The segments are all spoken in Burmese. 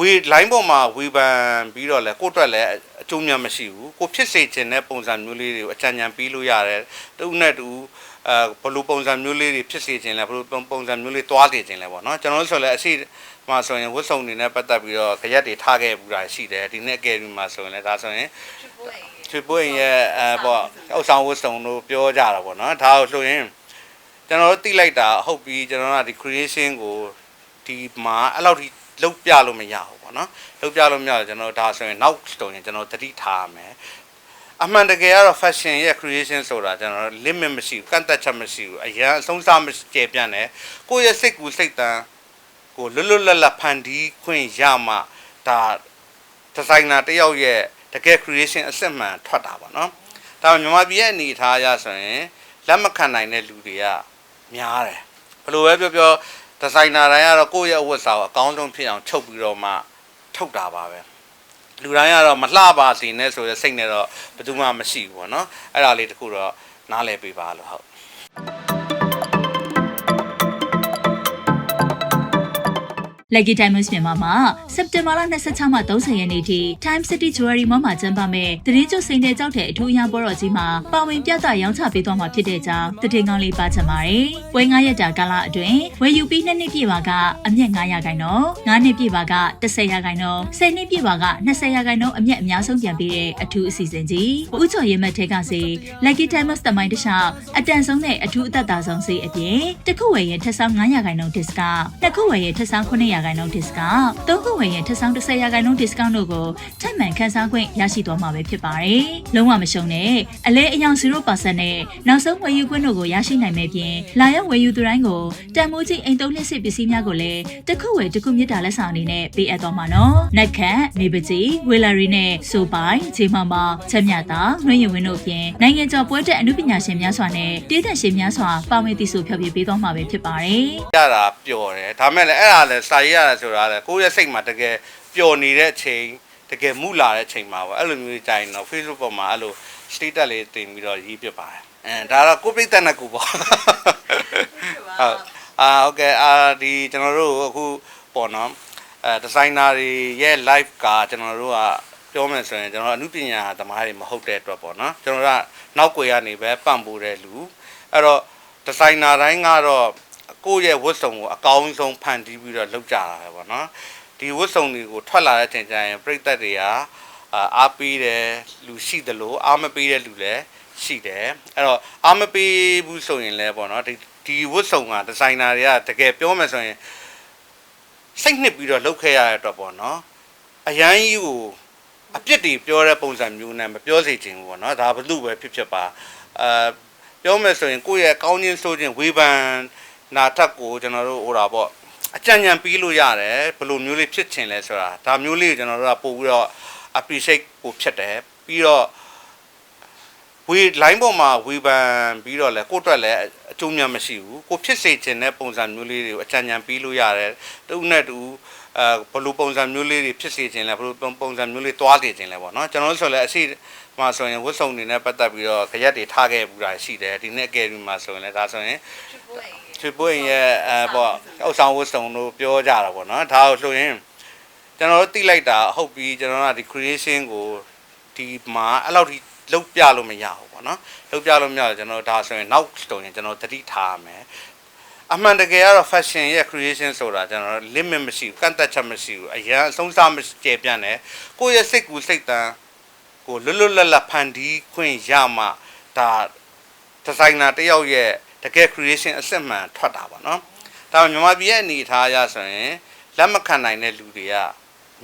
ဝေ line ပေါ်မှာဝေဖန်ပြီးတော့လဲကိုယ့်အတွက်လည်းအကျိုးများမရှိဘူးကိုဖြစ်စေချင်တဲ့ပုံစံမျိုးလေးတွေကိုအကြံဉာဏ်ပေးလို့ရတယ်တူနဲ့တူအဲဘယ်လိုပုံစံမျိုးလေးတွေဖြစ်စေချင်လဲဘယ်လိုပုံစံမျိုးလေးသွားစေချင်လဲပေါ့နော်ကျွန်တော်တို့ဆိုလည်းအရှိမှာဆိုရင်ဝတ်စုံတွေနဲ့ပတ်သက်ပြီးတော့ကြရက်တွေထားခဲ့ပူတာရှိတယ်ဒီနေ့အကယ်ဒမီမှာဆိုရင်လည်းဒါဆိုရင်ချွေပွင့်ရဲ့အဲပေါ့အောက်ဆောင်ဝတ်စုံတို့ပြောကြတာပေါ့နော်ဒါကိုဆိုရင်ကျွန်တော်တို့တိလိုက်တာဟုတ်ပြီကျွန်တော်ကဒီ creation ကိုဒီမှာအဲ့လောက်ထိ လုံးပြလို့မရဘူးပေါ့နော်လုံးပြလို့မရတော့ကျွန်တော်ဒါဆိုရင်နောက်ဆိုရင်ကျွန်တော်တတိထားရမယ်အမှန်တကယ်ကတော့ fashion ရဲ့ creation ဆိုတာကျွန်တော် limit မရှိဘူးကန့်သက်ချက်မရှိဘူးအရင်အဆုံးစားမကျေပြန့်တယ်ကိုယ့်ရဲ့စိတ်ကူစိတ်တန်းကိုလွတ်လွတ်လပ်လပ်ဖန်တီးခွင့်ရမှဒါဒီဇိုင်နာတစ်ယောက်ရဲ့တကယ် creation အစစ်မှန်ထွက်တာပေါ့နော်ဒါပေမဲ့မြန်မာပြည်ရဲ့အနေအထားအရဆိုရင်လက်မခံနိုင်တဲ့လူတွေကများတယ်ဘယ်လိုပဲပြောပြော ဒီဇိုင်နာတိုင်းကတော့ကိုယ့်ရဲ့အဝတ်အစားကိုအကောင်းဆုံးဖြစ်အောင်ချုပ်ပြီးတော့မှထုတ်တာပါပဲလူတိုင်းကတော့မလှပါစေနဲ့ဆိုတဲ့စိတ်နဲ့တော့ဘယ်သူမှမရှိဘူးပေါ့နော်အဲ့ဒါလေးတခုတော့နားလည်ပေးပါလို့ဟုတ် Lucky Diamonds မြန်မာမှာစက်တင်ဘာလ26မှ30ရက်နေ့ထိ Time City Jewelry Mall မှာကျင်းပမယ့်တတိကျွစိန်တဲ့ကြောက်တဲ့အထူးအရာပွဲတော်ကြီးမှာပါဝင်ပြသရောင်းချပေးသွားမှာဖြစ်တဲ့ကြောင်းတည်ငောင်းလေးပါချင်ပါတယ်။ပွဲ9ရက်တာကာလအတွင်းဝယ်ယူပြီး2နှစ်ပြည့်ပါကအမျက်900ရာခိုင်နှုန်း9နှစ်ပြည့်ပါက10ရာခိုင်နှုန်း10နှစ်ပြည့်ပါက20ရာခိုင်နှုန်းအမျက်အများဆုံးပြန်ပေးတဲ့အထူးအစီအစဉ်ကြီး။ဦးချော်ရဲမက်ထဲကစီ Lucky Diamonds တမိုင်းတစ်လျှောက်အတန်ဆုံးနဲ့အထူးအသက်သာဆုံးစီအပြင်တစ်ခုဝယ်ရင်ထက်ဆောင်900ရာခိုင်နှုန်း discount နှစ်ခုဝယ်ရင်ထက်ဆောင်900ရာခိုင်နှုန်း discount သုံးခုဝယ်ရင်ထက်ဆောင်10ရာခိုင်နှုန်း discount တို့ကိုထပ်မံခန်းစားခွင့်ရရှိသွားမှာပဲဖြစ်ပါတယ်။လုံးဝမရှုံနဲ့အလဲအယောင်0%နဲ့နောက်ဆုံးဝယ်ယူခွင့်တို့ကိုရရှိနိုင်မယ့်ပြင်လာရောက်ဝယ်ယူသူတိုင်းကိုတန်မိုးကြီးအိမ်သုံးလက်စစ်ပစ္စည်းများကိုလည်းတစ်ခုဝယ်တစ်ခုမြစ်တာလက်ဆောင်အနေနဲ့ပေးအပ်သွားမှာနော်။နက်ခတ်နေပကြီးဝေလာရီနဲ့ဆိုပိုင်ဂျေမမောင်ချက်မြတာနှွှဲရင်ဝင်းတို့အပြင်နိုင်ငံကျော်ပွဲတက်အမှုပညာရှင်များစွာနဲ့တေးသက်ရှင်များစွာပါဝင်တည်ဆိုဖျော်ဖြေပေးသွားမှာပဲဖြစ်ပါတယ်။ရတာပျော်တယ်ဒါမဲ့လည်းအဲ့ဒါလည်းစာရရတာဆိုတာလည်းကိုယ့်ရဲ့စိတ်မှာတကယ်ပျော်နေတဲ့အချိန်တကယ်မူလာတဲ့အချိန်မှာပေါ့အဲ့လိုမျိုးကြိုင်တော့ Facebook ပေါ်မှာအဲ့လို status လေးတင်ပြီးတော့ရေးပြပါတယ်အဲဒါတော့ကိုယ့်ပြိတ္တနဲ့ကိုပေါ့ဟုတ်အာโอเคအာဒီကျွန်တော်တို့အခုပေါ့နော်အဲဒီဇိုင်နာတွေရဲ့ live ကကျွန်တော်တို့ကပြောမယ်ဆိုရင်ကျွန်တော်အမှုပညာသမားတွေမဟုတ်တဲ့အတွက်ပေါ့နော်ကျွန်တော်တို့ကနောက်ွယ်ကနေပဲပံ့ပိုးတဲ့လူအဲ့တော့ဒီဇိုင်နာတိုင်းကတော့ ကိုယ့်ရဲ့ဝတ်စုံကိုအကောင်းဆုံးဖန်တီးပြီးတော့လုပ်ကြတာပဲပေါ့နော်ဒီဝတ်စုံတွေကိုထွက်လာတဲ့အချိန်ကျရင်ပြိသက်တွေကအာအားပေးတယ်လူရှိတယ်လို့အားမပေးတဲ့လူလည်းရှိတယ်အဲ့တော့အားမပေးဘူးဆိုရင်လည်းပေါ့နော်ဒီဒီဝတ်စုံကဒီဇိုင်နာတွေကတကယ်ပြောမယ်ဆိုရင်စိတ်နှစ်ပြီးတော့လုပ်ခဲ့ရတဲ့အတွက်ပေါ့နော်အရန်ကြီးကိုအပြစ်တွေပြောတဲ့ပုံစံမျိုးနဲ့မပြောစေချင်ဘူးပေါ့နော်ဒါဘလို့ပဲဖြစ်ဖြစ်ပါအာပြောမယ်ဆိုရင်ကိုယ့်ရဲ့ကောင်းခြင်းဆိုခြင်းဝေဖန် နာထက်ကိုကျွန်တော်တို့ဟိုတာပေါ့အကြံဉာဏ်ပြီးလို့ရတယ်ဘယ်လိုမျိုးလေးဖြစ်ချင်လဲဆိုတာဒါမျိုးလေးကိုကျွန်တော်တို့ကပို့ပြီးတော့ appreciate ကိုဖြစ်တယ်ပြီးတော့ဝေ line ပေါ်မှာဝေဖန်ပြီးတော့လဲကိုယ့်အတွက်လည်းအကျိုးများမရှိဘူးကိုဖြစ်စေချင်တဲ့ပုံစံမျိုးလေးတွေကိုအကြံဉာဏ်ပြီးလို့ရတယ်တူနဲ့တူ အဲဘယ်လိုပုံစံမျိုးလေးတွေဖြစ်စေချင်လဲဘယ်လိုပုံစံမျိုးလေးသွားစေချင်လဲပေါ့နော်ကျွန်တော်တို့ဆိုလည်းအရှိမှာဆိုရင်ဝတ်စုံတွေနဲ့ပတ်သက်ပြီးတော့ကြရက်တွေထားခဲ့ပူတာရှိတယ်ဒီနေ့အကယ်ဒမီမှာဆိုရင်လည်းဒါဆိုရင်ချွေပွင့်ရဲ့အဲပေါ့အောက်ဆောင်ဝတ်စုံတို့ပြောကြတာပေါ့နော်ဒါကိုဆိုရင်ကျွန်တော်တို့တိလိုက်တာဟုတ်ပြီကျွန်တော်ကဒီ creation ကိုဒီမှာအဲ့လောက်ထိလုံးပြလို့မရဘူးပေါ့နော်လုံးပြလို့မရတော့ကျွန်တော်ဒါဆိုရင်နောက်ဆိုရင်ကျွန်တော်တတိထားရမယ် အမှန်တကယ်ကတော့ fashion ရဲ့ creation ဆိုတာကျွန်တော် limit မရှိဘူးကန့်သက်ချက်မရှိဘူးအရင်အဆုံးစားမကျေပြန့်တယ်ကိုယ့်ရဲ့စိတ်ကူစိတ်တန်းကိုလွတ်လွတ်လပ်လပ်ဖန်တီးခွင့်ရမှဒါဒီဇိုင်နာတစ်ယောက်ရဲ့တကယ် creation အစစ်မှန်ထွက်တာပေါ့နော်ဒါပေမဲ့မြန်မာပြည်ရဲ့အနေအထားအရဆိုရင်လက်မခံနိုင်တဲ့လူတွေက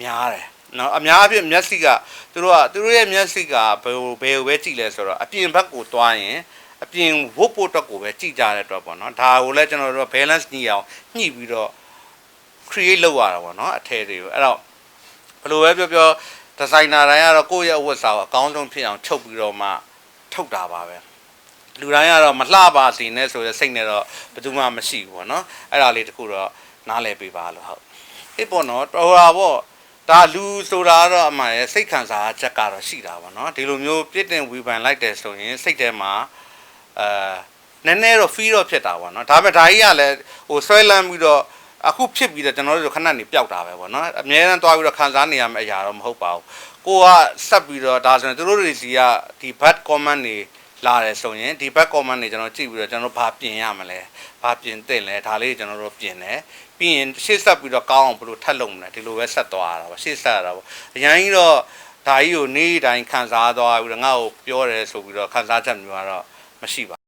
များတယ်နော်အများအပြားမျက်စိကသူတို့ကသူတို့ရဲ့မျက်စိကဘယ်ဘယ်ကိုပဲကြည့်လဲဆိုတော့အပြင်ဘက်ကိုသွားရင် အပြင်ဝုတ်ဖို့အတွက်ကိုပဲကြည့်ကြတဲ့အတွက်ပေါ့နော်ဒါကိုလည်းကျွန်တော်တို့က balance ညှိအောင်ညှိပြီးတော့ create လုပ်ရတာပေါ့နော်အထည်တွေကိုအဲ့တော့ဘယ်လိုပဲပြောပြောဒီဇိုင်နာတိုင်းကတော့ကိုယ့်ရဲ့အဝတ်အစားကိုအကောင်းဆုံးဖြစ်အောင်ချုပ်ပြီးတော့မှထုတ်တာပါပဲလူတိုင်းကတော့မလှပါစေနဲ့ဆိုတဲ့စိတ်နဲ့တော့ဘယ်သူမှမရှိဘူးပေါ့နော်အဲ့ဒါလေးတခုတော့နားလည်ပေးပါလို့ဟုတ်အေးပေါ့နော်တော်တာပေါ့ဒါလူဆိုတာကတော့အမှန်ရဲ့စိတ်ခံစားချက်ကတော့ရှိတာပေါ့နော်ဒီလိုမျိုးပြစ်တင်ဝေဖန်လိုက်တယ်ဆိုရင်စိတ်ထဲမှာ အဲနည်းနည်းတော့ feel တော့ဖြစ်တာပေါ့နော်ဒါပေမဲ့ဒါကြီးကလည်းဟိုဆွဲလန်းပြီးတော့အခုဖြစ်ပြီးတော့ကျွန်တော်တို့ခဏနေပျောက်တာပဲပေါ့နော်အများအားသွားပြီးတော့ခံစားနေရမယ့်အရာတော့မဟုတ်ပါဘူးကိုကဆက်ပြီးတော့ဒါဆိုရင်တို့တွေစီကဒီ bad comment တွေလာတယ်ဆိုရင်ဒီ bad comment တွေကျွန်တော်ကြည့်ပြီးတော့ကျွန်တော်ဘာပြင်ရမလဲဘာပြင်သင့်လဲဒါလေးကျွန်တော်တို့ပြင်တယ်ပြီးရင်ရှေ့ဆက်ပြီးတော့ကောင်းအောင်ဘယ်လိုထပ်လုပ်မလဲဒီလိုပဲဆက်သွားရတာပေါ့ရှေ့ဆက်ရတာပေါ့အရင်ကြီးတော့ဒါကြီးကိုနေ့တိုင်းခံစားသွားပြီးတော့ငါ့ကိုပြောတယ်ဆိုပြီးတော့ခံစားချက်မျိုးကတော့ မရှိပါ